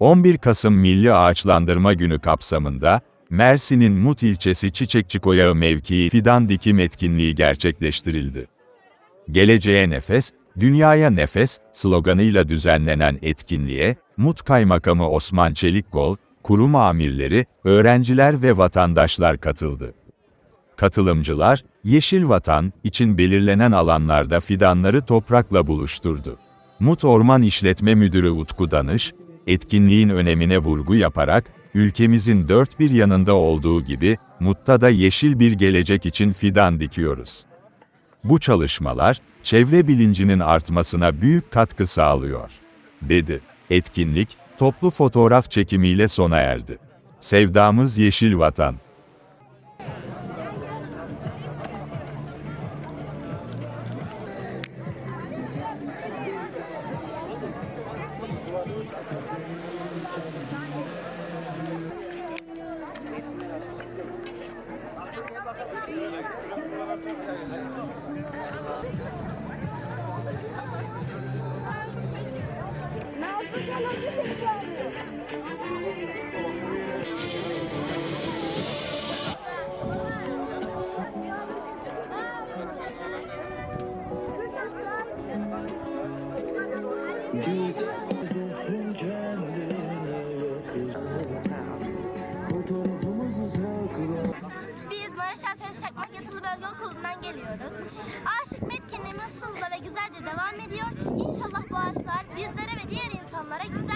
11 Kasım Milli Ağaçlandırma Günü kapsamında, Mersin'in Mut ilçesi Çiçekçi Koyağı mevkii fidan dikim etkinliği gerçekleştirildi. Geleceğe Nefes, Dünyaya Nefes sloganıyla düzenlenen etkinliğe, Mut Kaymakamı Osman Çelikgol, kurum amirleri, öğrenciler ve vatandaşlar katıldı. Katılımcılar, Yeşil Vatan için belirlenen alanlarda fidanları toprakla buluşturdu. Mut Orman İşletme Müdürü Utku Danış, etkinliğin önemine vurgu yaparak, ülkemizin dört bir yanında olduğu gibi, Mut'ta da yeşil bir gelecek için fidan dikiyoruz. Bu çalışmalar, çevre bilincinin artmasına büyük katkı sağlıyor, dedi. Etkinlik, toplu fotoğraf çekimiyle sona erdi. Sevdamız Yeşil Vatan. Ne Maraş Alfabeş Çakmak Yatılı Bölge Okulu'ndan geliyoruz. Ağaç etkinliğimiz hızla ve güzelce devam ediyor. İnşallah bu ağaçlar bizlere ve diğer insanlara güzel